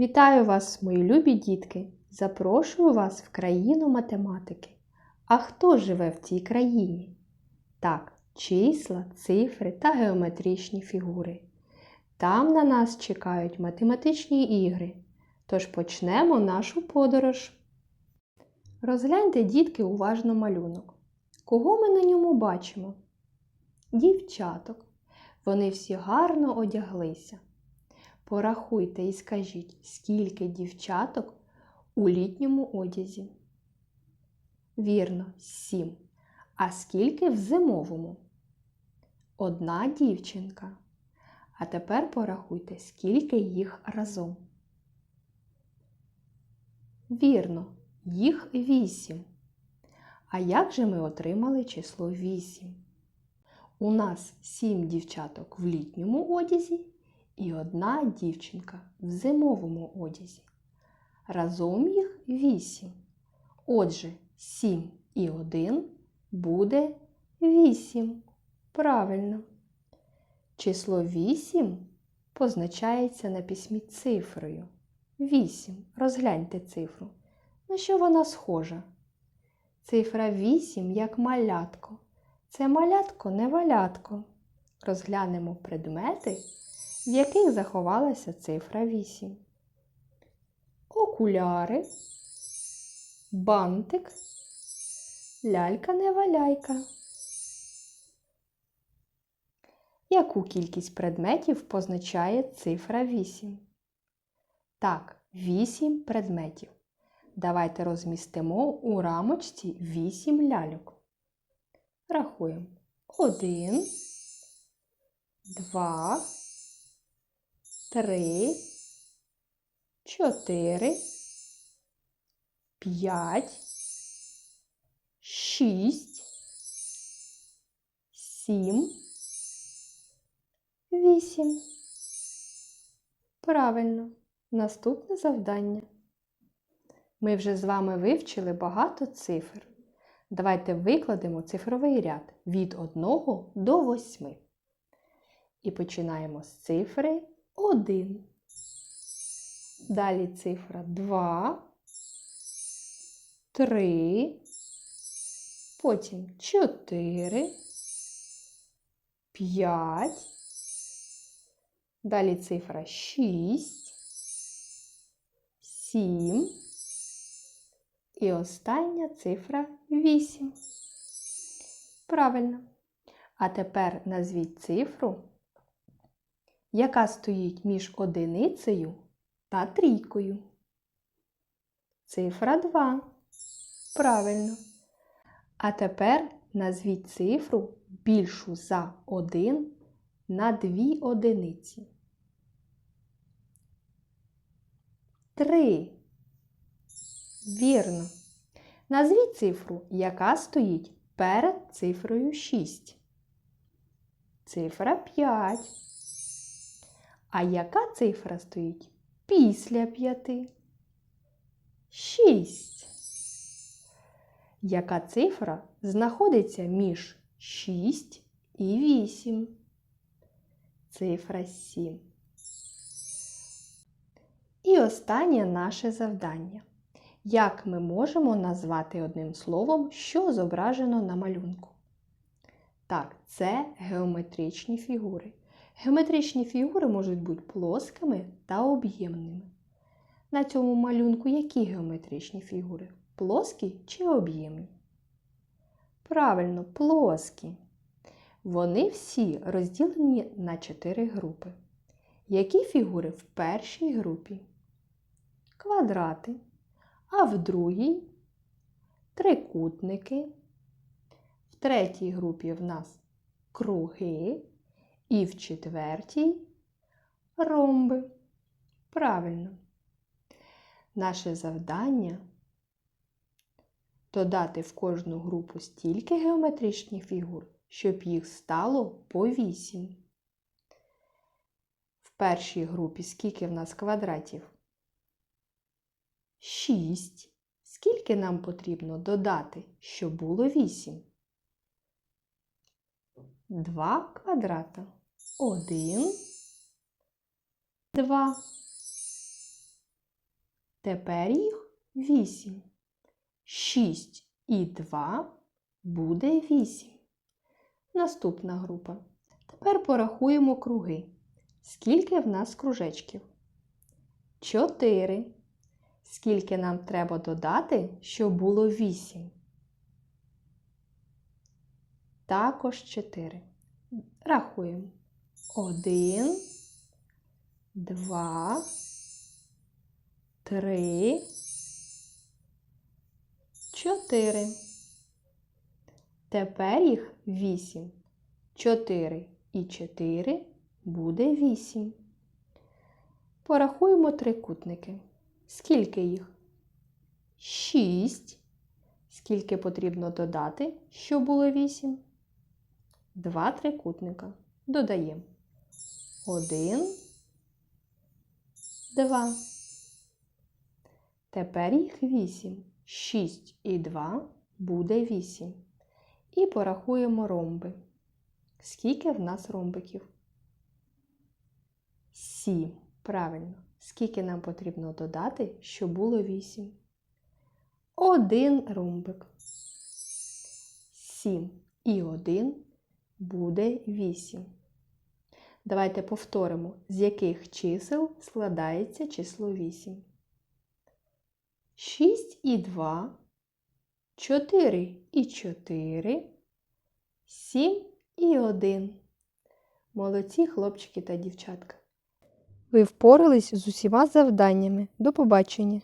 Вітаю вас, мої любі дітки! Запрошую вас в країну математики. А хто живе в цій країні? Так, числа, цифри та геометричні фігури. Там на нас чекають математичні ігри. Тож почнемо нашу подорож. Розгляньте, дітки, уважно малюнок. Кого ми на ньому бачимо? Дівчаток. Вони всі гарно одяглися. Порахуйте і скажіть, скільки дівчаток у літньому одязі. Вірно, сім. А скільки в зимовому? Одна дівчинка. А тепер порахуйте, скільки їх разом. Вірно, їх вісім. А як же ми отримали число вісім? У нас сім дівчаток в літньому одязі і одна дівчинка в зимовому одязі. Разом їх вісім. Отже, сім і один буде вісім. Правильно. Число вісім позначається на письмі цифрою. Вісім. Розгляньте цифру. На що вона схожа? Цифра вісім як малятко. Це малятко не валятко. Розглянемо предмети, в яких заховалася цифра 8. Окуляри, бантик, лялька неваляйка. Яку кількість предметів позначає цифра 8? Так, 8 предметів. Давайте розмістимо у рамочці 8 ляльок. Рахуємо. Один, два, три, чотири, п'ять, шість, сім, вісім. Правильно. Наступне завдання. Ми вже з вами вивчили багато цифр. Давайте викладемо цифровий ряд від 1 до 8. І починаємо з цифри 1. Далі цифра 2, 3, потім 4, 5, далі цифра 6, 7. І остання цифра 8. Правильно. А тепер назвіть цифру, яка стоїть між одиницею та трійкою. Цифра 2. Правильно. А тепер назвіть цифру більшу за 1 на 2 одиниці. 3. Вірно. Назвіть цифру, яка стоїть перед цифрою 6. Цифра 5. А яка цифра стоїть після 5? 6. Яка цифра знаходиться між 6 і 8? Цифра 7. І останнє наше завдання. Як ми можемо назвати одним словом, що зображено на малюнку? Так, це геометричні фігури. Геометричні фігури можуть бути плоскими та об'ємними. На цьому малюнку які геометричні фігури? Плоскі чи об'ємні? Правильно, плоскі. Вони всі розділені на чотири групи. Які фігури в першій групі? Квадрати а в другій трикутники. В третій групі в нас круги, і в четвертій ромби. Правильно. Наше завдання додати в кожну групу стільки геометричних фігур, щоб їх стало по 8. В першій групі скільки в нас квадратів? 6. Скільки нам потрібно додати, щоб було 8? 2 квадрата. 1, 2. Тепер їх 8. 6 і 2 буде 8. Наступна група. Тепер порахуємо круги. Скільки в нас кружечків? 4. Скільки нам треба додати, щоб було 8? Також 4. Рахуємо. 1, 2, 3, 4. Тепер їх 8. 4 і 4 буде 8. Порахуємо трикутники. Скільки їх? 6. Скільки потрібно додати, щоб було 8? Два трикутника. Додаємо. 1, 2. Тепер їх 8. 6 і 2 буде 8. І порахуємо ромби. Скільки в нас ромбиків? 7. Правильно. Скільки нам потрібно додати, щоб було 8? Один ромбик. 7 і 1 буде 8. Давайте повторимо, з яких чисел складається число 8. 6 і 2, 4 і 4, 7 і 1. Молодці хлопчики та дівчатка. Ви впорались з усіма завданнями. До побачення!